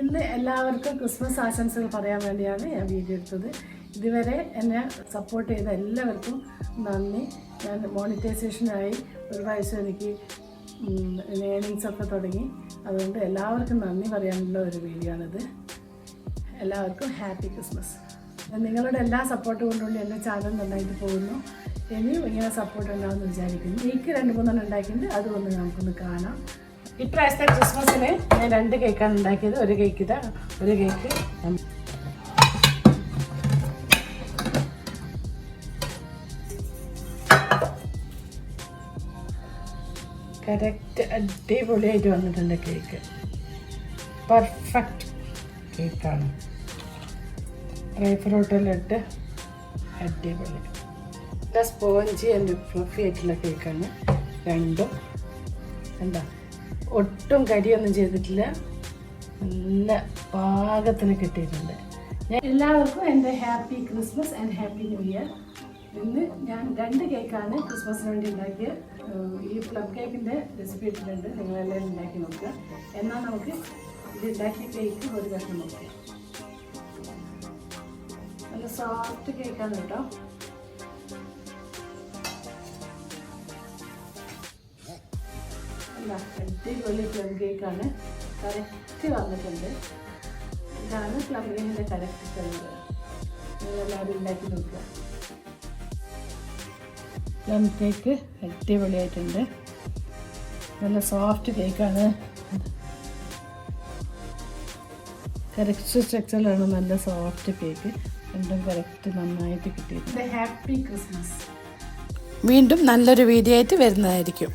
ഇന്ന് എല്ലാവർക്കും ക്രിസ്മസ് ആശംസകൾ പറയാൻ വേണ്ടിയാണ് ഞാൻ വീഡിയോ എടുത്തത്. ഇതുവരെ എന്നെ സപ്പോർട്ട് ചെയ്ത എല്ലാവർക്കും നന്ദി. ഞാൻ മോണിറ്റൈസേഷനായി ഒരു പ്രാവശ്യം എനിക്ക് ഏണിങ്സ് ഒക്കെ തുടങ്ങി. അതുകൊണ്ട് എല്ലാവർക്കും നന്ദി പറയാനുള്ള ഒരു വീഡിയോ ആണിത്. എല്ലാവർക്കും ഹാപ്പി ക്രിസ്മസ് നിങ്ങളുടെ എല്ലാ സപ്പോർട്ട് കൊണ്ടുകൊണ്ട് എന്റെ ചാനൽ നന്നായിട്ട് പോകുന്നു. ഇനിയും ഇങ്ങനെ സപ്പോർട്ട് ഉണ്ടാകുമെന്ന് വിചാരിക്കുന്നു. എനിക്ക് രണ്ട് മൂന്നെണ്ണം ഉണ്ടാക്കിയിട്ടുണ്ട്. അതുകൊണ്ട് നമുക്കൊന്ന് കാണാം. ഇപ്രാവശ്യത്തെ ക്രിസ്മസിന് ഞാൻ രണ്ട് കേക്കാണ് ഉണ്ടാക്കിയത്. ഒരു കേക്ക് ഇതാ ഒരു കേക്ക്. കറക്റ്റ് അടിപൊളിയായിട്ട് വന്നിട്ടുണ്ട് കേക്ക്. പെർഫെക്റ്റ് കേക്കാണ്. ഡ്രൈ ഫ്രൂട്ടെല്ലാം ഇട്ട് അടിപൊളി. നല്ല സ്പോഞ്ചി ആൻഡ് ഫ്ലഫി ആയിട്ടുള്ള കേക്കാണ്. രണ്ടും. എന്താ ഒട്ടും കരിയൊന്നും ചെയ്തിട്ടില്ല. നല്ല പാകത്തിന് കിട്ടിയിട്ടുണ്ട്. എല്ലാവർക്കും എന്റെ happy Christmas and happy new year. ഇന്ന് ഞാൻ രണ്ട് കേക്കാണ് ക്രിസ്മസിന് വേണ്ടി ഉണ്ടാക്കിയത് ഈ പ്ലം കേക്കിന്റെ റെസിപ്പി ഇട്ടിട്ടുണ്ട്. നിങ്ങളെല്ലാം ഉണ്ടാക്കി നോക്കുക. എന്നാൽ നമുക്ക് ഇത് ഉണ്ടാക്കിയ കേക്ക് ഒരു കഷ്ണം നോക്കാം. നല്ല സോഫ്റ്റ് കേക്കാണ് കേട്ടോ. അടിപൊളി പ്ലം കേക്കാണ് കറക്റ്റ് വന്നിട്ടുണ്ട്. ഇതാണ് പ്ലം കേക്കിന്റെ കറക്റ്റ് കളർ നിങ്ങളെല്ലാവരും ഉണ്ടാക്കി നോക്കുക. പ്ലം കേക്ക് അടിപൊളിയായിട്ടുണ്ട്. നല്ല സോഫ്റ്റ് കേക്കാണ് കറക്റ്റ് സ്ട്രക്ചറിലാണ് നല്ല സോഫ്റ്റ് കേക്ക് രണ്ടും കറക്റ്റ് നന്നായിട്ട് കിട്ടിയിട്ടുണ്ട്. ഹാപ്പി ക്രിസ്മസ് വീണ്ടും നല്ലൊരു വീഡിയോ ആയിട്ട് വരുന്നതായിരിക്കും.